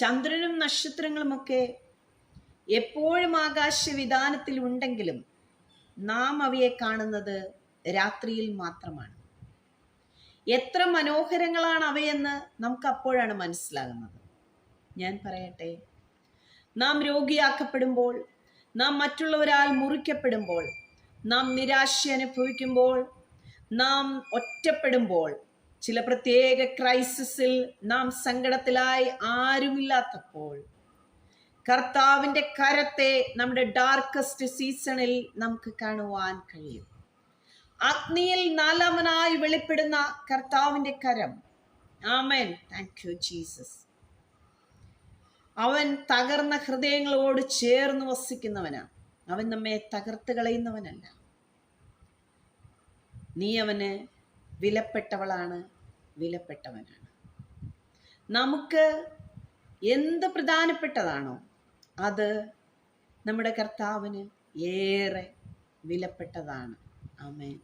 ചന്ദ്രനും നക്ഷത്രങ്ങളുമൊക്കെ എപ്പോഴും ആകാശവിധാനത്തിൽ ഉണ്ടെങ്കിലും നാം അവയെ കാണുന്നത് രാത്രിയിൽ മാത്രമാണ്. എത്ര മനോഹരങ്ങളാണ് അവയെന്ന് നമുക്ക് അപ്പോഴാണ് മനസ്സിലാകുന്നത്. ഞാൻ പറയട്ടെ നാം രോഗിയാക്കപ്പെടുമ്പോൾ നാം മറ്റുള്ളവരാൽ മുറിക്കപ്പെടുമ്പോൾ നാം നിരാശ അനുഭവിക്കുമ്പോൾ നാം ഒറ്റപ്പെടുമ്പോൾ ചില പ്രത്യേക ക്രൈസിസിൽ നാം സങ്കടത്തിലായി ആരുമില്ലാത്തപ്പോൾ കർത്താവിന്റെ കരത്തെ നമ്മുടെ ഡാർക്കസ്റ്റ് സീസണിൽ നമുക്ക് കാണുവാൻ കഴിയും. അഗ്നിയിൽ നാലാമനായി വെളിപ്പെടുന്ന കർത്താവിന്റെ കരം. ആമേൻ. താങ്ക് യു ജീസസ് അവൻ തകർന്ന ഹൃദയങ്ങളോട് ചേർന്ന് വസിക്കുന്നവനാണ് അവൻ നമ്മെ തകർത്ത് കളയുന്നവനല്ല. നീ അവന് വിലപ്പെട്ടവളാണ് വിലപ്പെട്ടവനാണ്. നമുക്ക് എന്ത് പ്രധാനപ്പെട്ടതാണോ അത് നമ്മുടെ കർത്താവിന് ഏറെ വിലപ്പെട്ടതാണ്. ആമേൻ.